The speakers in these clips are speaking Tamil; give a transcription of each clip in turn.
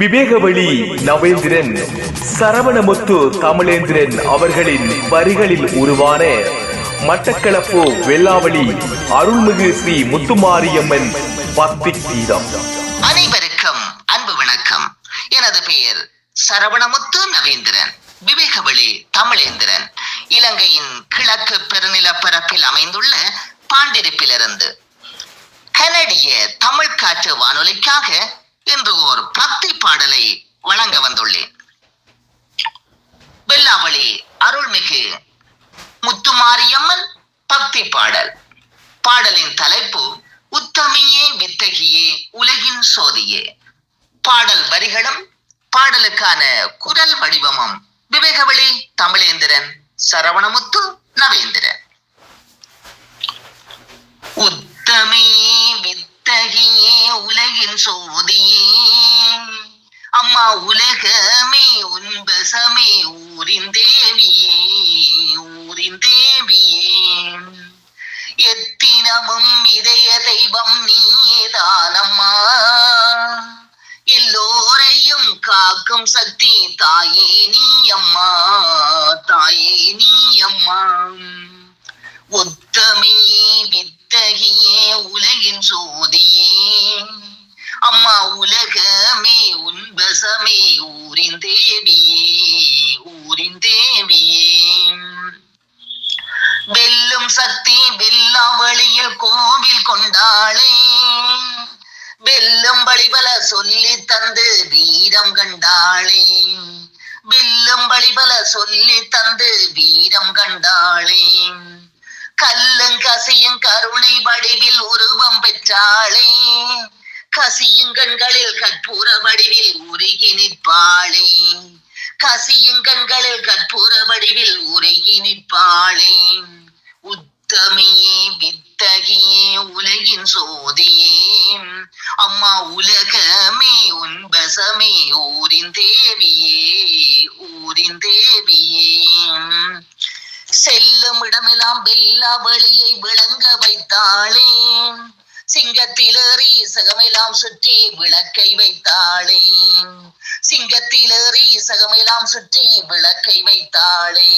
விவேகவழி நவேந்திரன் சரவணமுத்து தமிழேந்திரன் அவர்களின் வரிகளில் உருவான மட்டக்களப்பு வெள்ளாவளி அருள்மிகு ஸ்ரீ முத்துமாரியம்மன் பக்தி கீதம். அனைவருக்கும் அன்பு வணக்கம். எனது பெயர் சரவணமுத்து நவேந்திரன் விவேகவழி தமிழேந்திரன் இலங்கையின் கிழக்கு பெருநிலப்பரப்பில் அமைந்துள்ள பாண்டிருப்பிலிருந்து. கனடிய தமிழ் காற்று வானொலிக்காக என்று ஒரு பக்தி பாடலை வழங்க வந்துள்ளேன். வெள்ளாவளி அருள்மிகு முத்துமாரியம்மன் பக்தி பாடல். பாடலின் தலைப்பு உத்தமியே வித்தகியே உலகின் சோதியே பாடல் வரிகளும் பாடலுக்கான குரல் வடிவமும் விவேகவழி தமிழேந்திரன் சரவணமுத்து நவேந்திரன் உத்தமியே வித்தகியே உலகின் சோதியே அம்மா உலகமே உன்பசமே ஊரின் தேவியே ஊரின் தேவியே. எத்தினமும் இதய தெய்வம் நீதானம்மா எல்லோரையும் காக்கும் சக்தி தாயே நீ அம்மா தாயே நீ அம்மா உத்தமியே வித்தகியே உலகின் சோதியே. அம்மா உலகமே உன்பசமே ஊரின் தேவியே ஊரின் தேவியே. வெல்லும் சக்தி வெல்லா வழியில் கோவில் கொண்டாளே. வெல்லும் வழிபல சொல்லி தந்து வீரம் கண்டாளே. வெல்லும் வழிபல சொல்லி தந்து வீரம் கண்டாளே. கல்லும் கசையும் கருணை வடிவில் உருவம் பெற்றாளே. கசியும் கண்களில் கற்பூர வடிவில் உருகி நிற்பாளே. கசியும் கண்களில் கற்பூர வடிவில் உருகி நிற்பாளே. உத்தமியே வித்தகியே உலகின் சோதியே. அம்மா உலகமே உன்பசமே ஊரின் தேவியே ஊரின் தேவியே. செல்லும் இடமெல்லாம் வெல்லா வழியை விளங்க வைத்தாளே. சிங்கத்திலேறி சகமெல்லாம் சுற்றி விளக்கை வைத்தாளே. சிங்கத்திலேறி சகமெல்லாம் சுற்றி விளக்கை வைத்தாளே.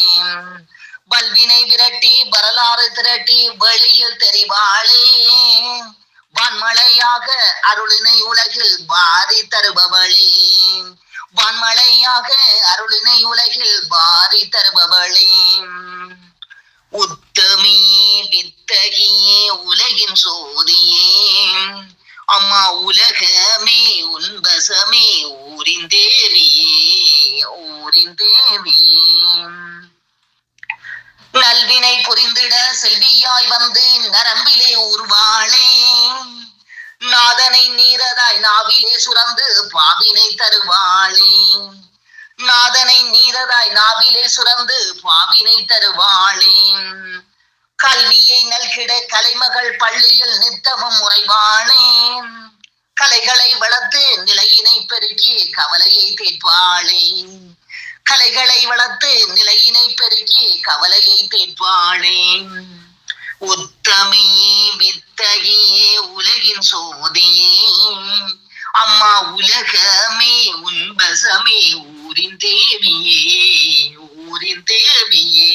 வல்வினை விரட்டி வரலாறு திரட்டி வெளியில் தெரிவாளே. வான்மழையாக அருளினை உலகில் வாரி தருபவளே. வான்மழையாக அருளினை உலகில் பாரி தருபவளே. உத்தமியே வித்தகியே உலகின் சோதியே. அம்மா உலகமே உன்பசமே ஊரின் தேவியே ஊரின் தேவியே நல்வினை புரிந்திட செல்வியாய் வந்து நரம்பிலே உருவாளே. நாதனை நீரதாய் நாவிலே சுரந்து பாவினை தருவாளே. நாதனை நீரதாய் நாவிலே சுரந்து பாவினை தருவாளே. கல்வியை நல்கிட கலைமகள் பள்ளியில் நித்தமும் உறைவானேன் கலைகளை வளர்த்து நிலையினை பெருக்கி கவலையை தீர்ப்பாளே. கலைகளை வளர்த்து நிலையினை பெருக்கி கவலையை தீர்ப்பாளே. உத்தமியே வித்தகியே உலகின் சோதியே. அம்மா உலகமே உன்பசமே ஊரின் தேவியே ஊரின் தேவியே.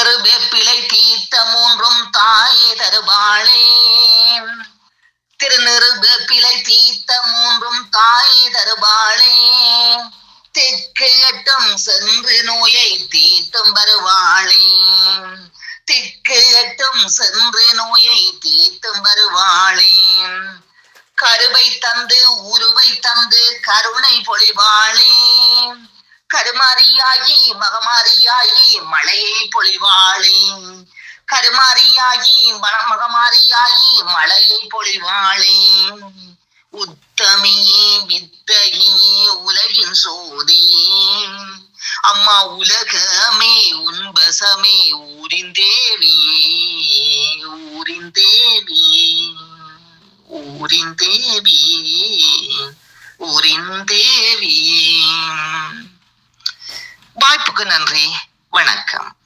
திருநெரு வெப்பிலை தீர்த்த மூன்றும் தாயே தருபாளே திருநெரு வெப்பிலை தீர்த்த மூன்றும் தாயே தருபாளே தெற்கு எட்டும் சென்று நோயை தீர்த்தும் வருவாளே. திக்கு எட்டும் சென்று நோயை தீர்த்தும் வருவாளே. கருவை தந்து உருவை தந்து கருணை பொழிவாளே. கருமாரியாகி மகமாரியாகி மழையை பொழிவாளே. கருமாரியாகி மகமாரியாகி மழையை பொழிவாளே. உத்தமியே வித்தகியே உலகின் சோதியே. அம்மா உலகமே உன்பசமே ஊரின் தேவியே ஊரின் தேவியே ஊரின் தேவியே ஊரின் தேவியே. நன்றி. வணக்கம்.